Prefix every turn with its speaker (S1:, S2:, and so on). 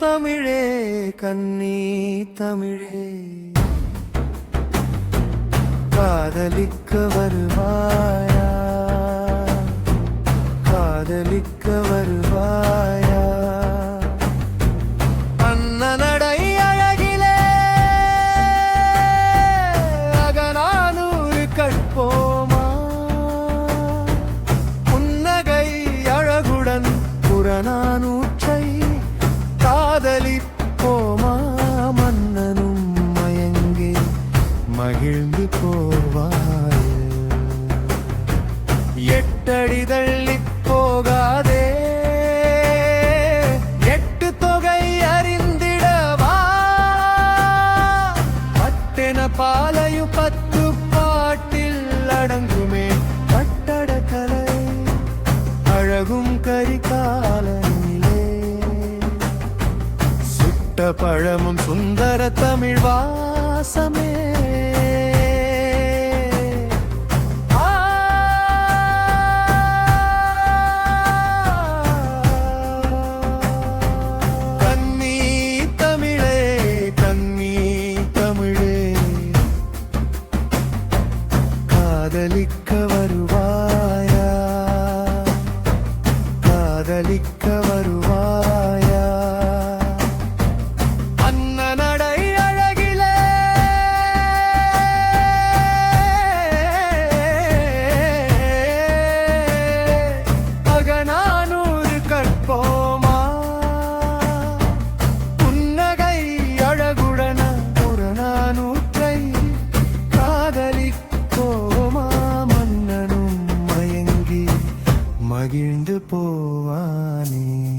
S1: தமிழே கன்னி தமிழே. காதலிக்க வருவாயா? காதலிக்க வருவாயா மகிழ்ந்து போவாய். எட்டடி தள்ளி போகாதே. எட்டு தொகை அறிந்திடவா. பட்டென பாலையு பத்து பாட்டில் அடங்குமே. கட்டடக்கலை அழகும் கரிகாலனிலே சுட்ட பழமும் சுந்தர தமிழ்வா பாசமே காதலிக்க வருவாயா? காதலிக்க வருவா மகிழ்ந்து போவானே.